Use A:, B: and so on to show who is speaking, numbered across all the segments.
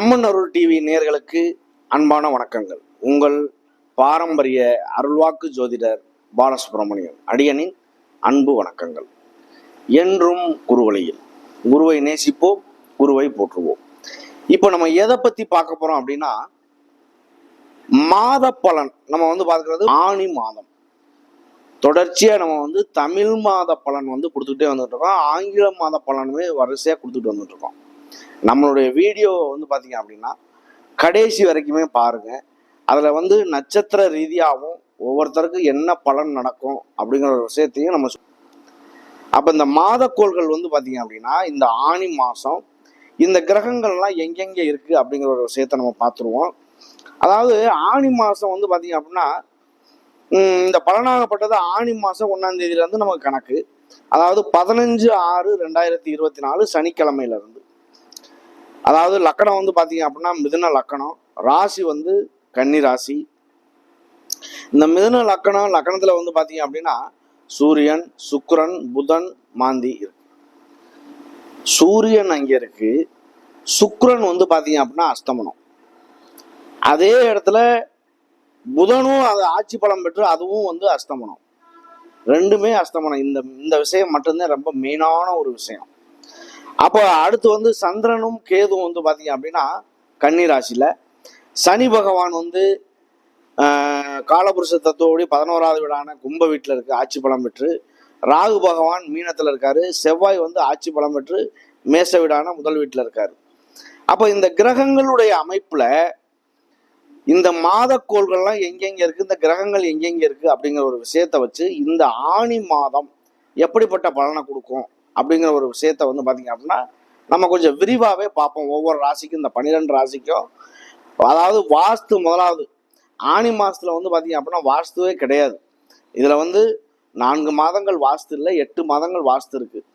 A: அம்மன் அருள் TV நேர்களுக்கு அன்பான வணக்கங்கள். உங்கள் பாரம்பரிய அருள்வாக்கு ஜோதிடர் பாலசுப்ரமணியன் அடியனின் அன்பு வணக்கங்கள். என்றும் குருவழியில் குருவை நேசிப்போம் குருவை போற்றுவோம். இப்போ நம்ம எதை பத்தி பார்க்க போறோம் அப்படின்னா மாத பலன். நம்ம வந்து பார்க்கறது ஆணி மாதம். தொடர்ச்சியா நம்ம வந்து தமிழ் மாத பலன் வந்து கொடுத்துக்கிட்டே வந்துட்டு இருக்கோம். ஆங்கில மாத பலனுமே வரிசையா கொடுத்துட்டு வந்துட்டு இருக்கோம். நம்மளுடைய வீடியோ வந்து பார்த்தீங்க அப்படின்னா கடைசி வரைக்குமே பாருங்கள் அதில் வந்து நட்சத்திர ரீதியாகவும் ஒவ்வொருத்தருக்கும் என்ன பலன் நடக்கும் அப்படிங்கிற ஒரு விஷயத்தையும் நம்ம அப்போ இந்த மாதக்கோள்கள் வந்து பார்த்தீங்க அப்படின்னா இந்த ஆணி மாதம் இந்த கிரகங்கள்லாம் எங்கெங்கே இருக்குது அப்படிங்கிற ஒரு விஷயத்த நம்ம பார்த்துருவோம் அதாவது ஆணி மாதம் வந்து பார்த்தீங்க அப்படின்னா இந்த பலனாகப்பட்டது ஆணி மாதம் ஒன்றாம் தேதியிலேருந்து நமக்கு கணக்கு. அதாவது பதினஞ்சு ஆறு ரெண்டாயிரத்தி இருபத்தி நாலு சனிக்கிழமையிலேருந்து. அதாவது லக்கணம் வந்து பார்த்தீங்க அப்படின்னா மிதுன லக்கணம். ராசி வந்து கன்னி ராசி. இந்த மிதுன லக்கணம் லக்கணத்தில் வந்து பார்த்தீங்க அப்படின்னா சூரியன் சுக்கரன் புதன் மாந்தி இருக்கு. சூரியன் அங்கே இருக்கு. சுக்கரன் வந்து பார்த்தீங்க அப்படின்னா அஸ்தமனம். அதே இடத்துல புதனும் அது ஆட்சி பலம் பெற்று அதுவும் வந்து அஸ்தமனம். ரெண்டுமே அஸ்தமனம். இந்த இந்த விஷயம் மட்டும்தான் ரொம்ப மெயினான ஒரு விஷயம். அப்போ அடுத்து வந்து சந்திரனும் கேதுவும் வந்து பார்த்தீங்க அப்படின்னா கன்னிராசியில் சனி பகவான் வந்து காலபுருஷ தத்துவப்படி பதினோராவது வீடான கும்ப வீட்டில் இருக்கு ஆட்சி பலம் பெற்று. ராகு பகவான் மீனத்தில் இருக்காரு செவ்வாய் வந்து ஆட்சி பலம் பெற்று மேச வீடான முதல் வீட்டில் இருக்காரு. அப்போ இந்த கிரகங்களுடைய அமைப்பில் இந்த மாதக்கோள்கள்லாம் எங்கெங்கே இருக்குது இந்த கிரகங்கள் எங்கெங்கே இருக்குது அப்படிங்கிற ஒரு விஷயத்த வச்சு இந்த ஆணி மாதம் எப்படிப்பட்ட பலனை கொடுக்கும் அப்படிங்கிற ஒரு விஷயத்த வந்து பார்த்திங்க அப்படின்னா நம்ம கொஞ்சம் விரிவாகவே பார்ப்போம். ஒவ்வொரு ராசிக்கும் இந்த பன்னிரெண்டு ராசிக்கும். அதாவது வாஸ்து முதலாவது. ஆணி மாதத்தில் வந்து பார்த்திங்க அப்படின்னா வாஸ்துவே கிடையாது. இதில் வந்து நான்கு மாதங்கள் வாஸ்து இல்லை எட்டு மாதங்கள் வாஸ்து இருக்குது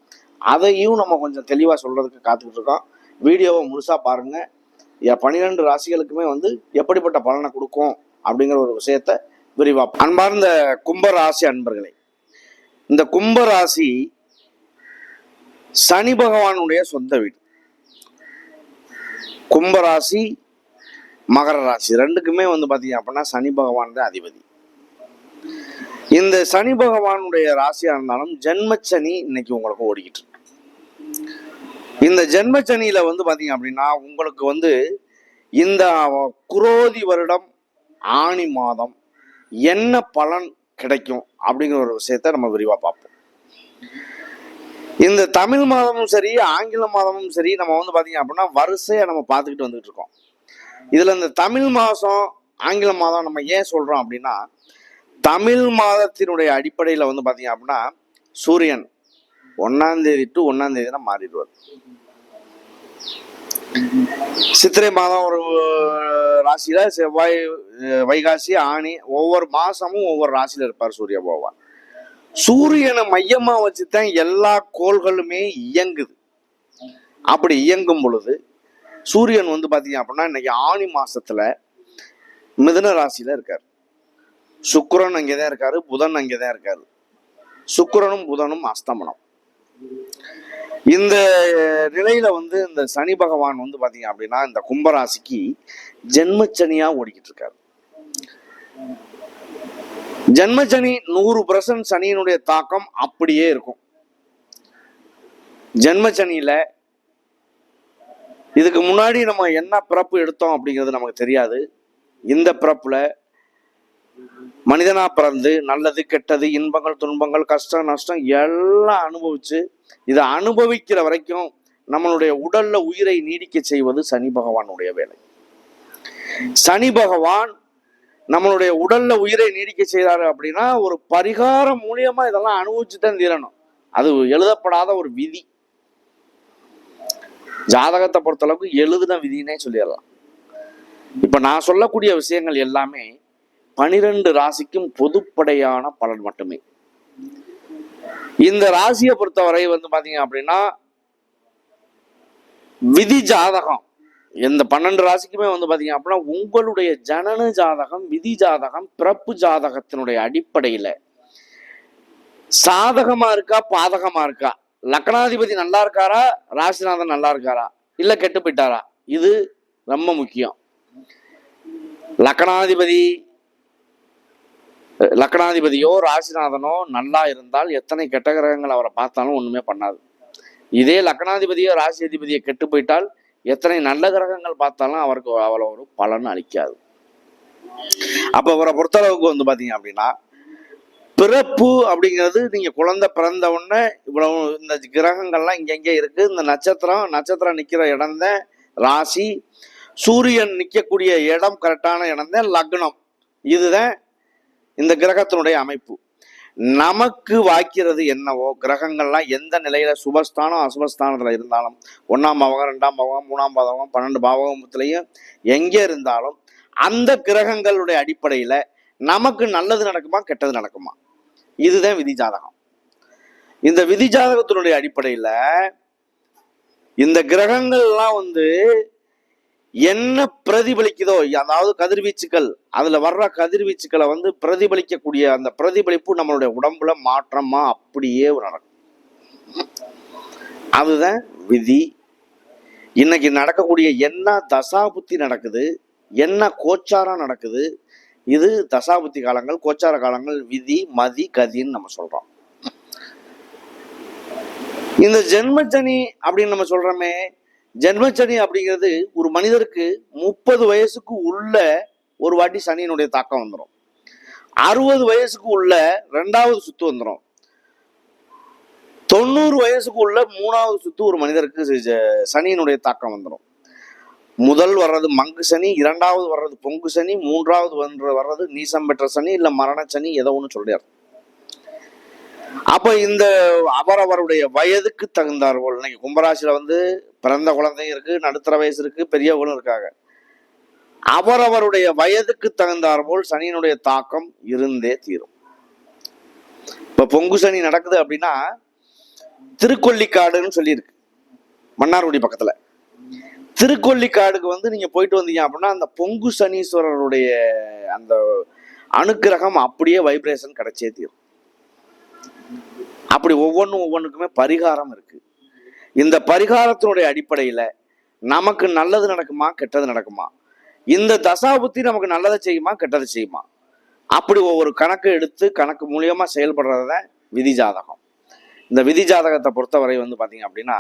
A: அதையும் நம்ம கொஞ்சம் தெளிவாக சொல்கிறதுக்கு காத்துக்கிட்டு இருக்கோம். வீடியோவை முழுசாக பாருங்கள் பன்னிரெண்டு ராசிகளுக்குமே வந்து எப்படிப்பட்ட பலனை கொடுக்கும் அப்படிங்கிற ஒரு விஷயத்த விரிவாக அன்பார்ந்த கும்ப ராசி அன்பர்களே இந்த கும்ப ராசி சனி பகவானுடைய சொந்த வீடு. கும்பராசி மகர ராசி. ரெண்டுக்குமே வந்து பாத்தீங்க அப்படின்னா சனி பகவான் தான் அதிபதி. இந்த சனி பகவானுடைய ராசியா இருந்தாலும் ஜென்மச்சனி இன்னைக்கு உங்களுக்கு ஓடிக்கிட்டு இருக்கு. இந்த ஜென்மச்சனியில வந்து பார்த்தீங்க அப்படின்னா உங்களுக்கு வந்து இந்த குரோதி வருடம் ஆணி மாதம் என்ன பலன் கிடைக்கும் அப்படிங்கிற ஒரு விஷயத்த நம்ம விரிவா பார்ப்போம். இந்த தமிழ் மாதமும் சரி ஆங்கில மாதமும் சரி நம்ம வந்து பார்த்தீங்க அப்படின்னா வரிசையாக நம்ம பார்த்துக்கிட்டு வந்துட்டு இருக்கோம். இதில் இந்த தமிழ் மாதம் ஆங்கில மாதம் நம்ம ஏன் சொல்கிறோம் அப்படின்னா தமிழ் மாதத்தினுடைய அடிப்படையில் வந்து பார்த்தீங்க அப்படின்னா சூரியன் ஒன்னாந்தேதி டு ஒன்னாந்தேதி தான் மாறிடுவார். சித்திரை மாதம் ஒரு ராசியில் செவ்வாய் வைகாசி ஆணி ஒவ்வொரு மாதமும் ஒவ்வொரு ராசியில் இருப்பார் சூரிய பகவான். சூரியனை மையமா வச்சுதான் எல்லா கோள்களுமே இயங்குது. அப்படி இயங்கும் பொழுது சூரியன் வந்து பாத்தீங்க அப்படின்னா இன்னைக்கு ஆணி மாசத்துல மிதுன ராசியில இருக்காரு. சுக்கிரன் அங்கேதான் இருக்காரு புதன் அங்கேதான் இருக்காரு. சுக்கரனும் புதனும் அஸ்தமனம். இந்த நிலையில வந்து இந்த சனி பகவான் வந்து பாத்தீங்க அப்படின்னா இந்த கும்பராசிக்கு ஜென்மச்சனியா ஓடிக்கிட்டு இருக்காரு. ஜென்மச்சனி நூறு பர்சன்ட் சனியினுடைய தாக்கம் அப்படியே இருக்கும். ஜென்மச்சனியில இதுக்கு முன்னாடி நம்ம என்ன பிறப்பு எடுத்தோம் அப்படிங்கிறது நமக்கு தெரியாது. இந்த பிறப்புல மனிதனா பிறந்து நல்லது கெட்டது இன்பங்கள் துன்பங்கள் கஷ்டம் நஷ்டம் எல்லாம் அனுபவிச்சு இதை அனுபவிக்கிற வரைக்கும் நம்மளுடைய உடல்ல உயிரை நீடிக்க செய்வது சனி பகவானுடைய வேலை. சனி பகவான் நம்மளுடைய உடல்ல உயிரை நீடிக்க செய்கிறாரு அப்படின்னா ஒரு பரிகாரம் மூலியமா இதெல்லாம் அனுபவிச்சு தான் தீரணும். அது எழுதப்படாத ஒரு விதி. ஜாதகத்தை பொறுத்தளவுக்கு எழுதின விதினே சொல்லிடலாம். இப்ப நான் சொல்லக்கூடிய விஷயங்கள் எல்லாமே பனிரெண்டு ராசிக்கும் பொதுப்படையான பலன் மட்டுமே. இந்த ராசியை பொறுத்தவரை வந்து பாத்தீங்க அப்படின்னா விதி ஜாதகம். இந்த பன்னெண்டு ராசிக்குமே வந்து பாத்தீங்க அப்படின்னா உங்களுடைய ஜனன ஜாதகம் விதி ஜாதகம் பிறப்பு ஜாதகத்தினுடைய அடிப்படையில. சாதகமா இருக்கா பாதகமா இருக்கா? லக்னாதிபதி நல்லா இருக்காரா? ராசிநாதன் நல்லா இருக்காரா? இல்ல கெட்டு போயிட்டாரா? இது ரொம்ப முக்கியம். லக்னாதிபதி லக்கணாதிபதியோ ராசிநாதனோ நல்லா இருந்தால் எத்தனை கெட்ட கிரகங்கள் அவரை பார்த்தாலும் ஒண்ணுமே பண்ணாது. இதே லக்கணாதிபதியோ ராசி அதிபதியை கெட்டு போயிட்டால் எத்தனை நல்ல கிரகங்கள் பார்த்தாலும் அவருக்கு அவ்வளோ ஒரு பலன் அளிக்காது. அப்போ அவரை பொறுத்தளவுக்கு வந்து பார்த்தீங்க அப்படின்னா பிறப்பு அப்படிங்கிறது நீங்க குழந்தை பிறந்த உடனே இவ்வளவு இந்த கிரகங்கள்லாம் இங்கெங்கே இருக்கு. இந்த நட்சத்திரம் நட்சத்திரம் நிற்கிற இடம் தான் ராசி. சூரியன் நிற்கக்கூடிய இடம் கரெக்டான இடம் தான் லக்னம். இதுதான் இந்த கிரகத்தினுடைய அமைப்பு. நமக்கு வாய்க்கிறது என்னவோ கிரகங்கள்லாம் எந்த நிலையில சுபஸ்தானம் அசுபஸ்தானத்துல இருந்தாலும் ஒன்னாம் பாவகம் ரெண்டாம் பாவகம் மூணாம் பாவகம் பன்னெண்டு பாவகத்துலையும் எங்கே இருந்தாலும் அந்த கிரகங்களுடைய அடிப்படையில நமக்கு நல்லது நடக்குமா கெட்டது நடக்குமா? இதுதான் விதி ஜாதகம் இந்த விதி ஜாதகத்தினுடைய அடிப்படையில இந்த கிரகங்கள்லாம் வந்து என்ன பிரதிபலிக்குதோ அதாவது கதிர்வீச்சுக்கள் அதுல வர்ற கதிர்வீச்சுக்களை வந்து பிரதிபலிக்கக்கூடிய அந்த பிரதிபலிப்பு நம்மளுடைய உடம்புல மாற்றமா அப்படியே நடக்கும். அதுதான் விதி. இன்னைக்கு நடக்கக்கூடிய என்ன தசாபுத்தி நடக்குது என்ன கோச்சாரம் நடக்குது இது தசாபுத்தி காலங்கள் கோச்சார காலங்கள் விதி மதி கதின்னு நம்ம சொல்றோம். இந்த ஜென்மஜனி அப்படின்னு நம்ம சொல்றோமே ஜென்மச்சனி அப்படிங்கிறது ஒரு மனிதருக்கு முப்பது வயசுக்கு உள்ள ஒரு வாட்டி சனியினுடைய தாக்கம் வந்துடும் அறுபது வயசுக்கு உள்ள ரெண்டாவது சுத்து வந்துடும் தொண்ணூறு வயசுக்கு உள்ள மூணாவது சுத்து ஒரு மனிதருக்கு சனியினுடைய தாக்கம் வந்துடும் முதல் வர்றது மங்கு சனி இரண்டாவது வர்றது பொங்கு சனி மூன்றாவது வந்து வர்றது நீசம் பெற்ற சனி இல்ல மரண சனி ஏதோ ஒன்று சொல்றார் அப்ப இந்த அவரவருடைய வயதுக்கு தகுந்தார்கள் இன்னைக்கு கும்பராசியில வந்து பிறந்த குழந்தைங்க இருக்கு நடுத்தர வயசு இருக்கு பெரியவங்களும் இருக்காங்க. அவரவருடைய வயதுக்கு தகுந்தாற்போல் சனியினுடைய தாக்கம் இருந்தே தீரும். இப்ப பொங்கு சனி நடக்குது அப்படின்னா திருக்கொல்லிக்காடுன்னு சொல்லியிருக்கு. மன்னார்குடி பக்கத்துல. திருக்கொல்லிக்காடுக்கு வந்து நீங்க போயிட்டு வந்தீங்க அப்படின்னா அந்த பொங்கு சனீஸ்வரருடைய அந்த அனுக்கிரகம் அப்படியே வைப்ரேஷன் கிடைச்சே தீரும். அப்படி ஒவ்வொன்றும் ஒவ்வொன்றுக்குமே பரிகாரம் இருக்கு. இந்த பரிகாரத்தினுடைய அடிப்படையில் நமக்கு நல்லது நடக்குமா கெட்டது நடக்குமா? இந்த தசாபுத்தி நமக்கு நல்லதை செய்யுமா கெட்டதை செய்யுமா? அப்படி ஒவ்வொரு கணக்கு எடுத்து கணக்கு மூலியமாக செயல்படுறது தான் விதி ஜாதகம். இந்த விதி ஜாதகத்தை பொறுத்தவரை வந்து பார்த்தீங்க அப்படின்னா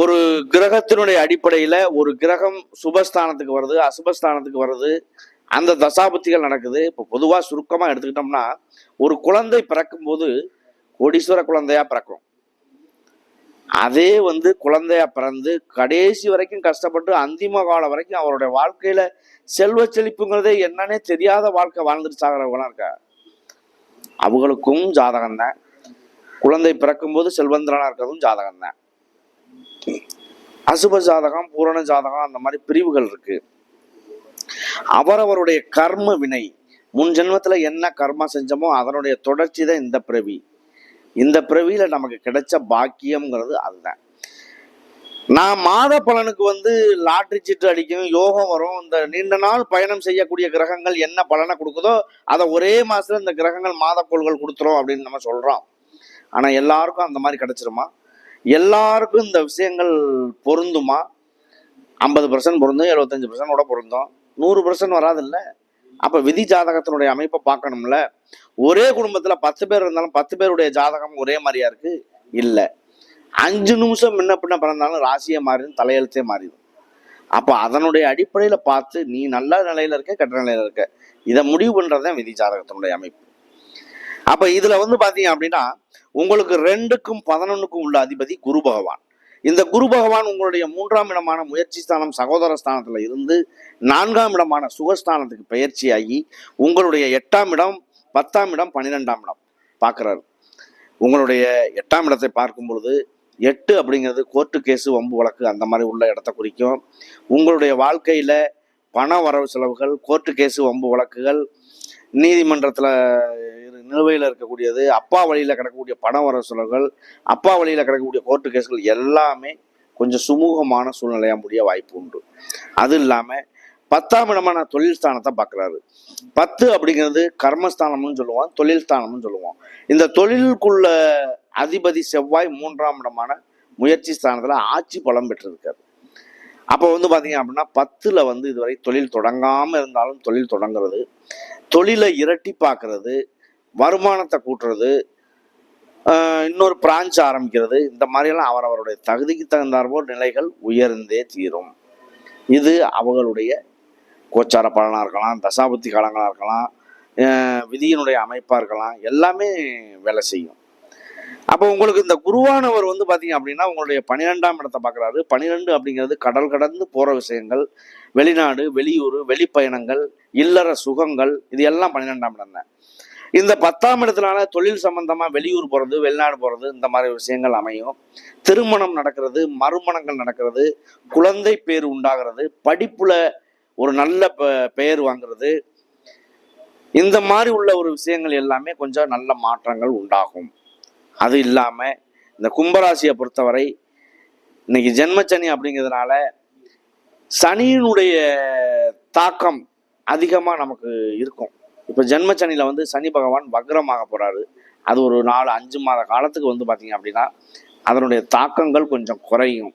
A: ஒரு கிரகத்தினுடைய அடிப்படையில் ஒரு கிரகம் சுபஸ்தானத்துக்கு வருது அசுபஸ்தானத்துக்கு வருது அந்த தசாபுத்திகள் நடக்குது. இப்போ பொதுவாக சுருக்கமாக எடுத்துக்கிட்டோம்னா ஒரு குழந்தை பிறக்கும்போது கோடீஸ்வர குழந்தையா பிறக்கும். அதே வந்து குழந்தையா பிறந்து கடைசி வரைக்கும் கஷ்டப்பட்டு அந்திம காலம் வரைக்கும் அவருடைய வாழ்க்கையில செல்வ செழிப்புங்கிறதே என்னன்னே தெரியாத வாழ்க்கை வாழ்ந்துட்டு சாகிறவங்களாம் இருக்கா அவங்களுக்கும் ஜாதகம் தான் குழந்தை பிறக்கும் போது செல்வந்திரனா இருக்கிறதும் ஜாதகம் தான் அசுப ஜாதகம் பூரண ஜாதகம் அந்த மாதிரி பிரிவுகள் இருக்கு. அவரவருடைய கர்ம வினை முன் ஜென்மத்துல என்ன கர்மா செஞ்சோமோ அதனுடைய தொடர்ச்சி தான் இந்த பிறவி. இந்த பிறவியில் நமக்கு கிடைச்ச பாக்கியம்ங்கிறது அதுதான். நான் மாத பலனுக்கு வந்து லாட்ரி சீட்டு அடிக்கும் யோகம் வரும் இந்த நீண்ட நாள் பயணம் செய்யக்கூடிய கிரகங்கள் என்ன பலனை கொடுக்குதோ அதை ஒரே மாதத்தில் இந்த கிரகங்கள் மாதக்கோள்கள் கொடுத்துரும் அப்படின்னு நம்ம சொல்கிறோம் ஆனால் எல்லாருக்கும் அந்த மாதிரி கிடைச்சிருமா? எல்லாருக்கும் இந்த விஷயங்கள் பொருந்துமா? ஐம்பது பர்சன்ட் பொருந்தும் எழுபத்தஞ்சு பர்சன்ட் கூட பொருந்தும். நூறு பர்சன்ட் வராதில்ல? அப்போ விதி ஜாதகத்தினுடைய அமைப்பை பார்க்கணும்ல? ஒரே குடும்பத்துல பத்து பேர் இருந்தாலும் பத்து பேருடைய ஜாதகம் ஒரே மாதிரியா இருக்கு? இல்ல. அஞ்சு நிமிஷம் முன்ன பின்ன பிறந்தாலும் ராசியே மாறிடும் தலையெழுத்தே மாறிடும். அப்போ அதனுடைய அடிப்படையில பார்த்து நீ நல்ல நிலையில இருக்க கெட்ட நிலையில இருக்க. இதை முடிவு பண்றதுதான் விதி ஜாதகத்தினுடைய அமைப்பு. அப்ப இதுல வந்து பாத்தீங்க அப்படின்னா உங்களுக்கு ரெண்டுக்கும் பதினொன்னுக்கும் உள்ள அதிபதி குரு பகவான். இந்த குரு பகவான் உங்களுடைய மூன்றாம் இடமான முயற்சி ஸ்தானம் சகோதர ஸ்தானத்துல இருந்து நான்காம் இடமான சுகஸ்தானத்துக்கு பயிற்சியாகி உங்களுடைய எட்டாம் இடம் பத்தாம் இடம் பன்னிரெண்டாம் இடம் பார்க்குறாரு. உங்களுடைய எட்டாம் இடத்தை பார்க்கும் பொழுது எட்டு அப்படிங்கிறது கோர்ட்டு கேஸு வம்பு வழக்கு அந்த மாதிரி உள்ள இடத்த குறிக்கும். உங்களுடைய வாழ்க்கையில் பண வரவு செலவுகள் கோர்ட்டு கேஸு வம்பு வழக்குகள் நீதிமன்றத்தில் நிலுவையில் இருக்கக்கூடியது அப்பா வழியில் கிடக்கக்கூடிய பண வரவு செலவுகள் அப்பா வழியில் கிடக்கக்கூடிய கோர்ட்டு கேஸ்கள் எல்லாமே கொஞ்சம் சுமூகமான சூழ்நிலையாக முடிய வாய்ப்பு உண்டு. அது இல்லாமல் பத்தாம் இடமான தொழில் ஸ்தானத்தை பார்க்குறாரு. பத்து அப்படிங்கிறது கர்மஸ்தானம்னு சொல்லுவோம் தொழில் ஸ்தானம்னு சொல்லுவோம் இந்த தொழிலுக்குள்ள அதிபதி செவ்வாய் மூன்றாம் இடமான முயற்சி ஸ்தானத்தில் ஆட்சி பலம் பெற்றிருக்காரு. அப்போ வந்து பார்த்தீங்க அப்படின்னா பத்தில் வந்து இதுவரை தொழில் தொடங்காமல் இருந்தாலும் தொழில் தொடங்குறது தொழிலை இரட்டி பார்க்கறது வருமானத்தை கூட்டுறது இன்னொரு பிரான்ச் ஆரம்பிக்கிறது இந்த மாதிரியெல்லாம் அவரவருடைய தகுதிக்கு தகுந்தாற்போல் நிலைகள் உயர்ந்தே தீரும். இது அவர்களுடைய கோச்சார பலனாக இருக்கலாம் தசாபுத்தி காலங்களாக இருக்கலாம் விதியினுடைய அமைப்பாக இருக்கலாம் எல்லாமே வேலை செய்யும். அப்போ உங்களுக்கு இந்த குருவானவர் வந்து பார்த்தீங்க அப்படின்னா உங்களுடைய பன்னிரெண்டாம் இடத்தை பார்க்குறாரு பன்னிரெண்டு அப்படிங்கிறது கடல் கடந்து போகிற விஷயங்கள் வெளிநாடு வெளியூர் வெளிப்பயணங்கள் இல்லற சுகங்கள் இது எல்லாம் பன்னிரெண்டாம் இடம் தான். இந்த பத்தாம் இடத்துனால தொழில் சம்பந்தமாக வெளியூர் போகிறது வெளிநாடு போகிறது இந்த மாதிரி விஷயங்கள் அமையும். திருமணம் நடக்கிறது மறுமணங்கள் நடக்கிறது குழந்தை பேர் உண்டாகிறது படிப்புல ஒரு நல்ல பெயர் வாங்குறது. இந்த மாதிரி உள்ள ஒரு விஷயங்கள் எல்லாமே கொஞ்சம் நல்ல மாற்றங்கள் உண்டாகும். அது இல்லாமல் இந்த கும்பராசியை பொறுத்தவரை இன்னைக்கு ஜென்மச்சனி அப்படிங்கிறதுனால சனியினுடைய தாக்கம் அதிகமாக நமக்கு இருக்கும். இப்போ ஜென்மச்சனியில் வந்து சனி பகவான் வக்ரமாக போகிறாரு அது ஒரு நாலு அஞ்சு மாத காலத்துக்கு வந்து பார்த்தீங்க அப்படின்னா அதனுடைய தாக்கங்கள் கொஞ்சம் குறையும்.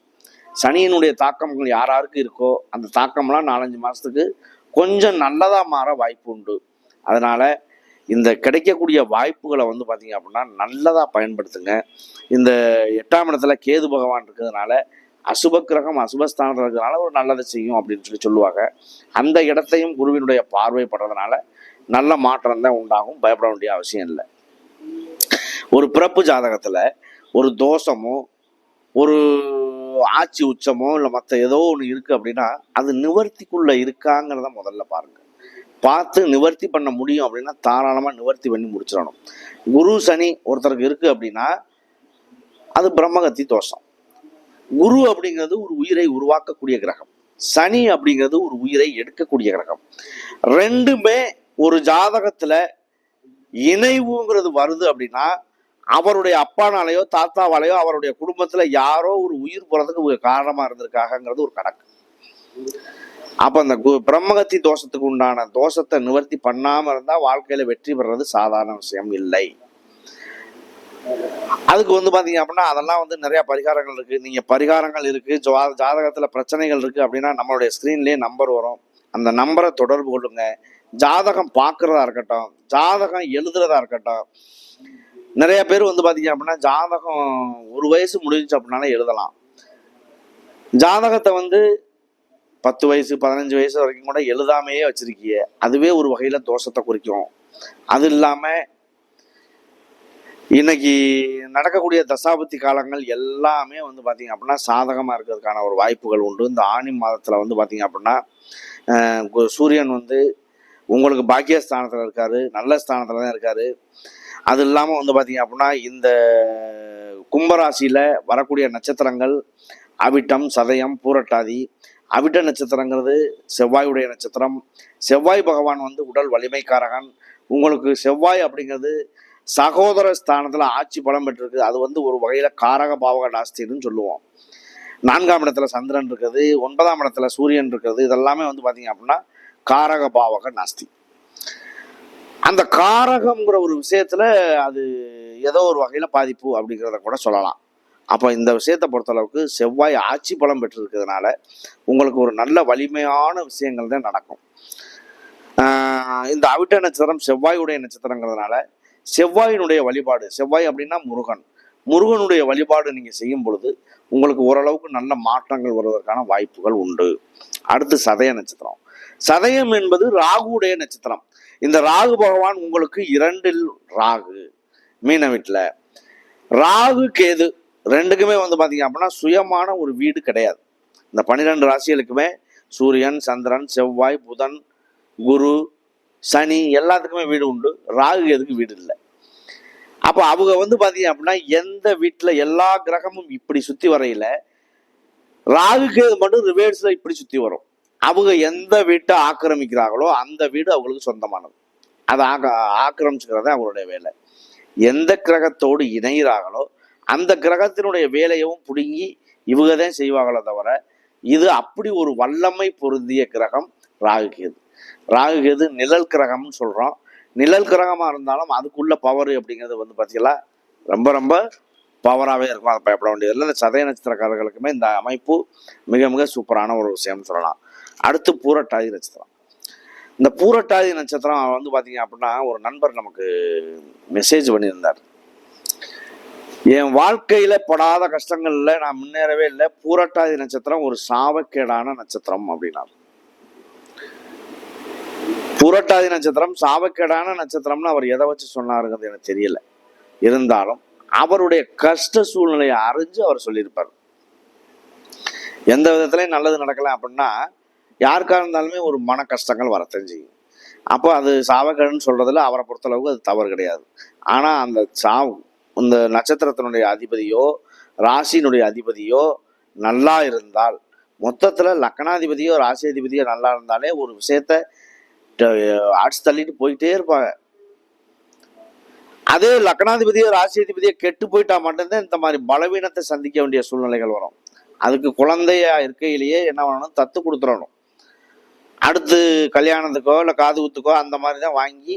A: சனியினுடைய தாக்கங்கள் யார் யாருக்கு இருக்கோ அந்த தாக்கம்லாம் நாலஞ்சு மாதத்துக்கு கொஞ்சம் நல்லதாக மாற வாய்ப்பு உண்டு. அதனால் இந்த கிடைக்கக்கூடிய வாய்ப்புகளை வந்து பார்த்திங்க அப்படின்னா நல்லதாக பயன்படுத்துங்க. இந்த எட்டாம் இடத்துல கேது பகவான் இருக்கிறதுனால அசுப கிரகம் அசுபஸ்தானத்தில் இருக்கிறதுனால ஒரு நல்லதை செய்யும் அப்படின்னு சொல்லி சொல்லுவாங்க. அந்த இடத்தையும் குருவினுடைய பார்வைப்படுறதுனால நல்ல மாற்றம் தான் உண்டாகும். பயப்பட வேண்டிய அவசியம் இல்லை. ஒரு பிறப்பு ஜாதகத்தில் ஒரு தோஷமோ ஒரு ஆட்சி உச்சமோ இல்லை மற்ற ஏதோ ஒன்று இருக்கு அப்படின்னா அது நிவர்த்திக்குள்ள இருக்காங்கிறத முதல்ல பாருங்க. பார்த்து நிவர்த்தி பண்ண முடியும் அப்படின்னா தாராளமாக நிவர்த்தி பண்ணி முடிச்சிடணும். குரு சனி ஒருத்தருக்கு இருக்கு அப்படின்னா அது பிரம்மகத்தி தோஷம். குரு அப்படிங்கிறது ஒரு உயிரை உருவாக்கக்கூடிய கிரகம். சனி அப்படிங்கிறது ஒரு உயிரை எடுக்கக்கூடிய கிரகம். ரெண்டுமே ஒரு ஜாதகத்துல இணைவுங்கிறது வருது அப்படின்னா அவருடைய அப்பானாலேயோ தாத்தாவாலேயோ அவருடைய குடும்பத்துல யாரோ ஒரு உயிர் போறதுக்கு காரணமா இருந்திருக்காங்கிறது ஒரு கணக்கு. அப்ப அந்த கு- பிரம்மகத்தி தோஷத்துக்கு உண்டான தோஷத்தை நிவர்த்தி பண்ணாம இருந்தா வாழ்க்கையில வெற்றி பெறது சாதாரண விஷயம் இல்லை. அதுக்கு வந்து பாத்தீங்க அப்படின்னா அதெல்லாம் வந்து நிறைய பரிகாரங்கள் இருக்கு. நீங்க பரிகாரங்கள் இருக்கு ஜா- ஜாதகத்துல பிரச்சனைகள் இருக்கு அப்படின்னா நம்மளுடைய ஸ்கிரீன்லயே நம்பர் வரும். அந்த நம்பரை தொடர்பு கொள்ளுங்க. ஜாதகம் பார்க்கறதா இருக்கட்டும் ஜாதகம் எழுதுறதா இருக்கட்டும் நிறைய பேர் வந்து பார்த்தீங்க அப்படின்னா ஜாதகம் ஒரு வயசு முடிஞ்சு அப்படின்னாலே எழுதலாம். ஜாதகத்தை வந்து பத்து வயசு பதினஞ்சு வயசு வரைக்கும் கூட எழுதாமையே வச்சிருக்கிய. அதுவே ஒரு வகையில் தோஷத்தை குறிக்கும். அது இல்லாமல் இன்னைக்கு நடக்கக்கூடிய தசாபத்தி காலங்கள் எல்லாமே வந்து பார்த்தீங்க அப்படின்னா சாதகமாக இருக்கிறதுக்கான ஒரு வாய்ப்புகள் உண்டு. இந்த ஆணி மாதத்தில் வந்து பார்த்தீங்க அப்படின்னா சூரியன் வந்து உங்களுக்கு பாக்கிய ஸ்தானத்தில் இருக்காரு நல்ல ஸ்தானத்தில் தான் இருக்காரு. அது இல்லாமல் வந்து பார்த்தீங்க அப்படின்னா இந்த கும்பராசியில் வரக்கூடிய நட்சத்திரங்கள் அவிட்டம் சதயம் பூரட்டாதி. அவிட்ட நட்சத்திரங்கிறது செவ்வாயுடைய நட்சத்திரம். செவ்வாய் பகவான் வந்து உடல் வலிமைக்காரகன். உங்களுக்கு செவ்வாய் அப்படிங்கிறது சகோதர ஸ்தானத்தில் ஆட்சி பலம் பெற்றிருக்கு. அது வந்து ஒரு வகையில் காரக பாவக நாஸ்தின்னு சொல்லுவோம். நான்காம் இடத்துல சந்திரன் இருக்குது ஒன்பதாம் இடத்துல சூரியன் இருக்கிறது இதெல்லாமே வந்து பார்த்தீங்க அப்படின்னா காரக பாவக நாஸ்தி. அந்த காரகம்ங்கிற ஒரு விஷயத்துல அது ஏதோ ஒரு வகையில பாதிப்பு அப்படிங்கிறத கூட சொல்லலாம். அப்போ இந்த விஷயத்தை பொறுத்தளவுக்கு செவ்வாய் ஆட்சி பலம் பெற்றிருக்கிறதுனால உங்களுக்கு ஒரு நல்ல வலிமையான விஷயங்கள் தான் நடக்கும். இந்த அவிட்ட நட்சத்திரம் செவ்வாயுடைய நட்சத்திரங்கிறதுனால செவ்வாயினுடைய வழிபாடு செவ்வாய் அப்படின்னா முருகன். முருகனுடைய வழிபாடு நீங்கள் செய்யும் பொழுது உங்களுக்கு ஓரளவுக்கு நல்ல மாற்றங்கள் வருவதற்கான வாய்ப்புகள் உண்டு. அடுத்து சதய நட்சத்திரம். சதயம் என்பது ராகுடைய நட்சத்திரம். இந்த ராகு பகவான் உங்களுக்கு இரண்டில் ராகு மீன வீட்டில். ராகு கேது ரெண்டுக்குமே வந்து பார்த்தீங்க அப்படின்னா சுயமான ஒரு வீடு கிடையாது. இந்த பன்னிரெண்டு ராசிகளுக்குமே சூரியன் சந்திரன் செவ்வாய் புதன் குரு சனி எல்லாத்துக்குமே வீடு உண்டு. ராகு கேதுக்கு வீடு இல்லை. அப்போ அவங்க வந்து பார்த்தீங்க அப்படின்னா எந்த வீட்டில் எல்லா கிரகமும் இப்படி சுற்றி வரையில ராகு கேது மட்டும் ரிவேர்ஸில் இப்படி சுற்றி வரும். அவங்க எந்த வீட்டை ஆக்கிரமிக்கிறாங்களோ அந்த வீடு அவங்களுக்கு சொந்தமானது. அதை ஆக்க ஆக்கிரமிச்சுக்கிறதே அவங்களுடைய வேலை. எந்த கிரகத்தோடு இணைகிறார்களோ அந்த கிரகத்தினுடைய வேலையவும் பிடுங்கி இவங்க தான் செய்வாங்களே தவிர இது அப்படி ஒரு வல்லமை பொருந்திய கிரகம் ராகுகேது ராகுகேது நிழல் கிரகம்னு சொல்கிறோம் நிழல் கிரகமாக இருந்தாலும் அதுக்குள்ள பவர் அப்படிங்கிறது வந்து பார்த்தீங்களா ரொம்ப ரொம்ப பவராகவே இருக்கும். அதை பயப்பட வேண்டியதில்லை. இந்த சதய நட்சத்திரக்காரர்களுக்குமே இந்த அமைப்பு மிக மிக சூப்பரான ஒரு விஷயம்னு சொல்லலாம். அடுத்து பூரட்டாதி நட்சத்திரம். இந்த பூரட்டாதி நட்சத்திரம் வந்து பார்த்தீங்க அப்படின்னா ஒரு நண்பர் நமக்கு மெசேஜ் பண்ணியிருந்தார். என் வாழ்க்கையில படாத கஷ்டங்கள்ல நான் முன்னேறவே இல்லை. பூரட்டாதி நட்சத்திரம் ஒரு சாவக்கேடான நட்சத்திரம் அப்படின்னார் பூரட்டாதி நட்சத்திரம் சாபக்கேடான நட்சத்திரம்னு அவர் எதை வச்சு சொன்னாருங்கிறது எனக்கு தெரியல. இருந்தாலும் அவருடைய கஷ்ட சூழ்நிலையை அறிஞ்சு அவர் சொல்லியிருப்பார். எந்த விதத்துலயும் நல்லது நடக்கலை அப்படின்னா யாருக்காக இருந்தாலுமே ஒரு மன கஷ்டங்கள் வரத்தான் செய்யும். அப்போ அது சாவக்கேடுன்னு சொல்கிறதுல அவரை பொறுத்தளவுக்கு அது தவறு கிடையாது. ஆனால் அந்த சாவு இந்த நட்சத்திரத்தினுடைய அதிபதியோ ராசியினுடைய அதிபதியோ நல்லா இருந்தால் மொத்தத்தில் லக்னாதிபதியோ ராசி அதிபதியோ நல்லா இருந்தாலே ஒரு விஷயத்த ஆட்சி தள்ளிட்டு போயிட்டே இருப்பாங்க. அதே லக்னாதிபதியோ ராசி அதிபதியோ கெட்டு போயிட்டா மட்டும்தான் இந்த மாதிரி பலவீனத்தை சந்திக்க வேண்டிய சூழ்நிலைகள் வரும். அதுக்கு குழந்தையா இருக்கையிலேயே என்ன பண்ணணும்? தத்து கொடுத்துடணும். அடுத்து கல்யாணத்துக்கோ இல்லை காது குத்துக்கோ அந்த மாதிரி தான் வாங்கி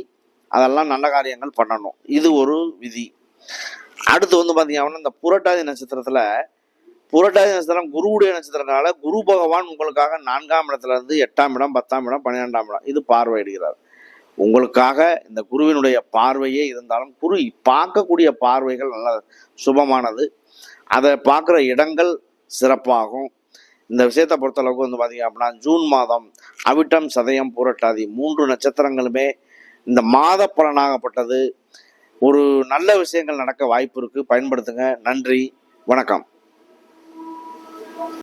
A: அதெல்லாம் நல்ல காரியங்கள் பண்ணணும். இது ஒரு விதி. அடுத்து வந்து பார்த்தீங்கன்னா இந்த புரட்டாதி நட்சத்திரத்தில் புரட்டாதி நட்சத்திரம் குருவுடைய நட்சத்திரனால குரு பகவான் உங்களுக்காக நான்காம் இடத்துல இருந்து எட்டாம் இடம் பத்தாம் இடம் பன்னிரெண்டாம் இடம். இது பார்வையிடுகிறார். உங்களுக்காக இந்த குருவினுடைய பார்வையே இருந்தாலும் குரு பார்க்கக்கூடிய பார்வைகள் நல்ல சுபமானது. அதை பார்க்குற இடங்கள் சிறப்பாகும். இந்த விஷயத்தை பொறுத்தளவுக்கு வந்து பார்த்தீங்க அப்படின்னா ஜூன் மாதம் அவிட்டம் சதயம் பூரட்டாதி மூன்று நட்சத்திரங்களுமே இந்த மாத பலனாகப்பட்டது. ஒரு நல்ல விஷயங்கள் நடக்க வாய்ப்பு இருக்கு. பயன்படுத்துங்க. நன்றி. வணக்கம்.